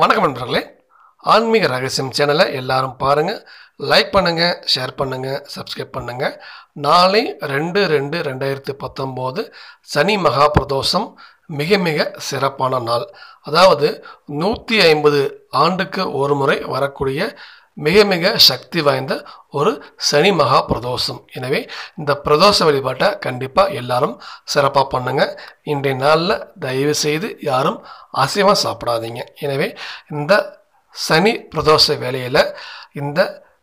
வணக்கம் நண்பர்களே. ஆன்மீக ரகசியம் சேனலை எல்லாரும் பாருங்கள் லைக் பண்ணுங்கள் ஷேர் பண்ணுங்கள் சப்ஸ்கிரைப் பண்ணுங்கள் நாளை ரெண்டு ரெண்டு ரெண்டாயிரத்தி பத்தொம்போது சனி மகா பிரதோஷம். மிக மிக சிறப்பான நாள். அதாவது நூற்றி ஐம்பது ஆண்டுக்கு ஒரு முறை வரக்கூடிய மிக மிக சக்தி வாய்ந்த ஒரு சனி மகா பிரதோஷம். எனவே இந்த பிரதோஷ வழிபாட்டை கண்டிப்பாக எல்லாரும் சிறப்பாக பண்ணுங்க. இன்றைய நாளில் தயவு செய்து யாரும் அசைவம் சாப்பிடாதீங்க. எனவே இந்த சனி பிரதோஷ வேலையில் இந்த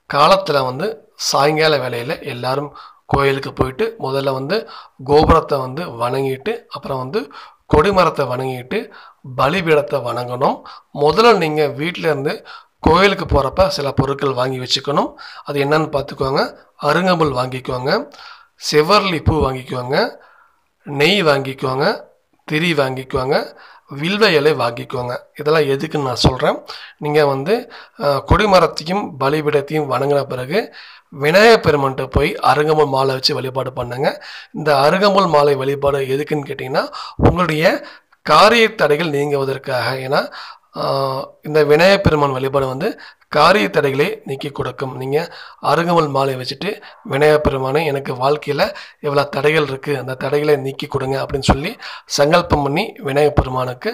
காலத்தில் வந்து சாயங்கால வேலையில் எல்லாரும் கோயிலுக்கு போயிட்டு முதல்ல வந்து கோபுரத்தை வந்து வணங்கிட்டு அப்புறம் வந்து கொடிமரத்தை வணங்கிட்டு பலிபீடத்தை வணங்கணும். முதல்ல நீங்கள் வீட்டிலேருந்து கோயிலுக்கு போகிறப்ப சில பொருட்கள் வாங்கி வச்சுக்கணும். அது என்னன்னு பார்த்துக்கோங்க. அருங்கம்புல் வாங்கிக்கோங்க. செவர்லி பூ வாங்கிக்கோங்க. நெய் வாங்கிக்கோங்க. திரி வாங்கிக்கோங்க. வில்வ இலை வாங்கிக்கோங்க. இதெல்லாம் எதுக்குன்னு நான் சொல்கிறேன் நீங்கள் வந்து கொடிமரத்தையும் பலிபீடத்தையும் வணங்கின பிறகு விநாயகர் பெருமன்ட்ட போய் அருகம்புல் மாலை வச்சு வழிபாடு பண்ணுங்க. இந்த அருகம்புல் மாலை வழிபாடு எதுக்குன்னு கேட்டிங்கன்னா உங்களுடைய காரிய தடைகள் நீங்குவதற்காக. ஏன்னா இந்த விநாயகப் பெருமான் வழிபாடு வந்து காரிய தடைகளை நீக்கி கொடுக்கும். நீங்கள் அருகமல் மாலை வச்சுட்டு விநாயகப் பெருமானை எனக்கு வாழ்க்கையில் எவ்வளோ தடைகள் இருக்குது அந்த தடைகளை நீக்கி கொடுங்க அப்படின்னு சொல்லி சங்கல்பம் பண்ணி விநாயகப் பெருமானுக்கு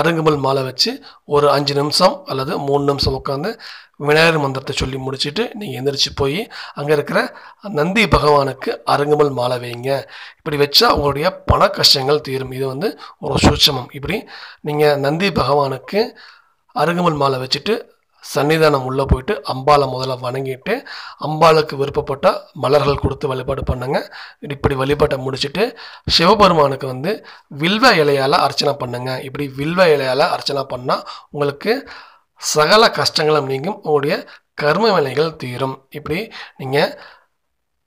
அருகமல் மாலை வச்சு ஒரு அஞ்சு நிமிஷம் அல்லது மூணு நிமிஷம் உட்காந்து விநாயகர் மந்திரத்தை சொல்லி முடிச்சுட்டு நீங்கள் எந்திரிச்சு போய் அங்கே இருக்கிற நந்தி பகவானுக்கு அருங்கமல் மாலை வைங்க. இப்படி வச்சா உங்களுடைய பண கஷ்டங்கள் தீரும். இது வந்து ஒரு சூட்சமம். இப்படி நீங்கள் நந்தி பகவானுக்கு அருங்கமல் மாலை வச்சுட்டு சன்னிதானம் உள்ளே போயிட்டு அம்பாளை முதல்ல வணங்கிட்டு அம்பாளுக்கு விருப்பப்பட்ட மலர்கள் கொடுத்து வழிபாடு பண்ணுங்க. இப்படி வழிபாட்டை முடிச்சுட்டு சிவபெருமானுக்கு வந்து வில்வ இலையால் அர்ச்சனை பண்ணுங்க. இப்படி வில்வ இலையால் அர்ச்சனை பண்ணால் உங்களுக்கு சகல கஷ்டங்களும் நீங்கும். உங்களுடைய கர்ம வினைகள் தீரும். இப்படி நீங்கள்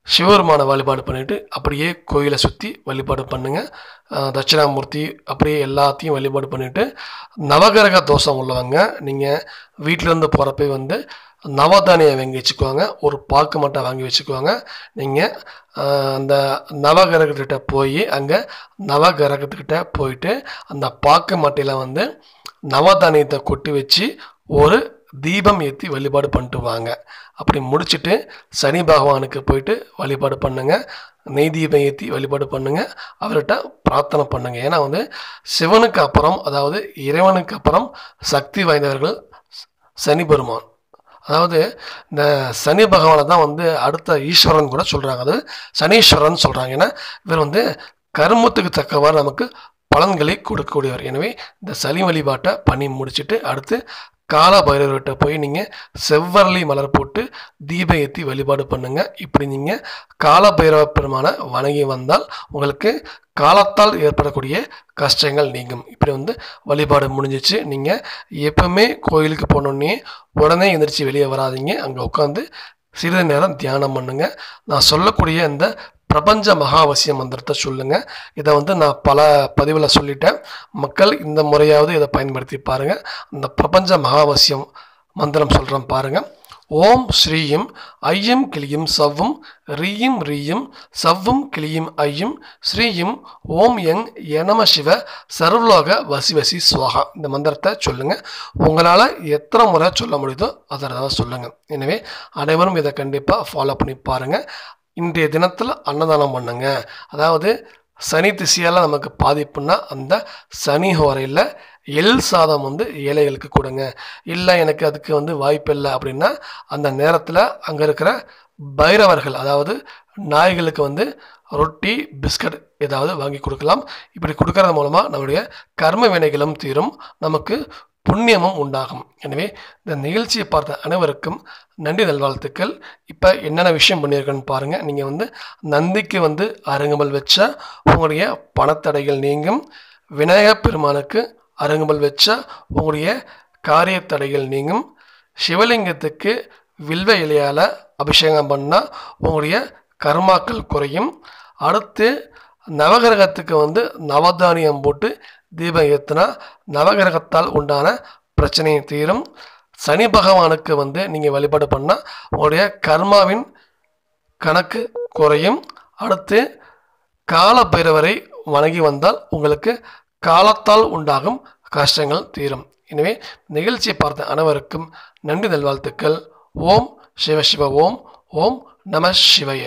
சிவபெருமான வழிபாடு பண்ணிவிட்டு அப்படியே கோயிலை சுற்றி வழிபாடு பண்ணுங்கள் தட்சிணாமூர்த்தி அப்படியே எல்லாத்தையும் வழிபாடு பண்ணிவிட்டு நவகிரக தோஷம் உள்ளவங்க நீங்கள் வீட்டிலேருந்து போகிறப்ப வந்து நவதானியம் வாங்கி வச்சுக்குவாங்க ஒரு பாக்கு மட்டும் வாங்கி வச்சுக்குவாங்க நீங்கள் அந்த நவகிரகத்துக்கிட்ட போய் அங்கே நவகிரகத்துக்கிட்ட போயிட்டு அந்த பாக்கு மட்டையில் வந்து நவதானியத்தை கொட்டி வச்சு ஒரு தீபம் ஏற்றி வழிபாடு பண்ணிட்டு வாங்க. அப்படி முடிச்சுட்டு சனி பகவானுக்கு போயிட்டு வழிபாடு பண்ணுங்க. நெய் தீபம் ஏற்றி வழிபாடு பண்ணுங்க. அவர்கிட்ட பிரார்த்தனை பண்ணுங்க. ஏன்னா வந்து சிவனுக்கு அப்புறம் அதாவது இறைவனுக்கு அப்புறம் சக்தி வாய்ந்தவர்கள் சனி பெருமான். அதாவது இந்த சனி பகவானை தான் வந்து அடுத்த ஈஸ்வரன் கூட சொல்கிறாங்க அது சனீஸ்வரன் சொல்கிறாங்க ஏன்னா இவர் வந்து கருமத்துக்கு தக்கவாறு நமக்கு பலன்களை கொடுக்கக்கூடியவர். எனவே இந்த சனி வழிபாட்டை பண்ணி முடிச்சுட்டு அடுத்து கால பைரவர்கிட்ட போய் நீங்கள் செவ்வரளி மலர் போட்டு தீபம் ஏற்றி வழிபாடு பண்ணுங்கள் இப்படி நீங்கள் கால பைரவ பெருமானை வணங்கி வந்தால் உங்களுக்கு காலத்தால் ஏற்படக்கூடிய கஷ்டங்கள் நீங்கும். இப்படி வந்து வழிபாடு முடிஞ்சிச்சு. நீங்கள் எப்பவுமே கோயிலுக்கு போனோடனே உடனே எந்திரிச்சு வெளியே வராதீங்க. அங்கே உட்காந்து சிறிது நேரம் தியானம் பண்ணுங்கள் நான் சொல்லக்கூடிய இந்த பிரபஞ்ச மகாவசிய மந்திரத்தை சொல்லுங்க. இதை வந்து நான் பல பதிவில் சொல்லிட்டேன். மக்கள் இந்த முறையாவது இதை பயன்படுத்தி பாருங்க. அந்த பிரபஞ்ச மகாவசியம் மந்திரம் சொல்கிறேன் பாருங்க. ஓம் ஸ்ரீயும் ஐயம் கிளியும் சவ்வும் ரீயும் ரீயும் சவ்வும் கிளியும் ஐயும் ஸ்ரீயும் ஓம் எங் எனம சிவ சர்வலோக வசி வசி சுவாகா. இந்த மந்திரத்தை சொல்லுங்க. உங்களால் எத்தனை முறை சொல்ல முடியுதோ அதை சொல்லுங்க. எனவே அனைவரும் இதை கண்டிப்பாக ஃபாலோ பண்ணி பாருங்க. இன்றைய தினத்தில் அன்னதானம் பண்ணுங்க. அதாவது சனி திசையால் நமக்கு பாதிப்புன்னா அந்த சனி ஹோரையில் எள் சாதம் வந்து ஏழைகளுக்கு கொடுங்க. இல்லை எனக்கு அதுக்கு வந்து வாய்ப்பு இல்லை அப்படின்னா அந்த நேரத்தில் அங்கே இருக்கிற பைரவர்கள் அதாவது நாய்களுக்கு வந்து ரொட்டி பிஸ்கட் ஏதாவது வாங்கி கொடுக்கலாம். இப்படி கொடுக்கறது மூலமாக நம்முடைய கர்ம வினைகளும் தீரும். நமக்கு புண்ணியமும் உண்டாகும். எனவே இந்த நிகழ்ச்சியை பார்த்த அனைவருக்கும் நன்றி நல்வாழ்த்துக்கள். இப்போ என்னென்ன விஷயம் பண்ணியிருக்கேன்னு பாருங்கள் நீங்கள் வந்து நந்திக்கு வந்து அருங்கமல் வச்சா உங்களுடைய பணத்தடைகள் நீங்கும். விநாயகப் பெருமானுக்கு அருங்கமல் வச்சா உங்களுடைய காரிய தடைகள் நீங்கும். சிவலிங்கத்துக்கு வில்வ இலையால் அபிஷேகம் பண்ணால் உங்களுடைய கர்மாக்கள் குறையும். அடுத்து நவகிரகத்துக்கு வந்து நவதானியம் போட்டு தீபம் ஏற்றினா நவகிரகத்தால் உண்டான பிரச்சனையை தீரும். சனி பகவானுக்கு வந்து நீங்கள் வழிபாடு பண்ணால் உங்களுடைய கர்மாவின் கணக்கு குறையும். அடுத்து கால பைரவரை வணங்கி வந்தால் உங்களுக்கு காலத்தால் உண்டாகும் கஷ்டங்கள் தீரும். எனவே நிகழ்ச்சியை பார்த்த அனைவருக்கும் நன்றி நல்வாழ்த்துக்கள். ஓம் சிவ சிவ ஓம் ஓம் நம சிவய.